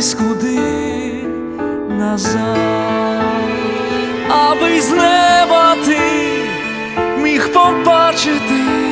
повертатись куди назад, аби з неба ти міг побачити.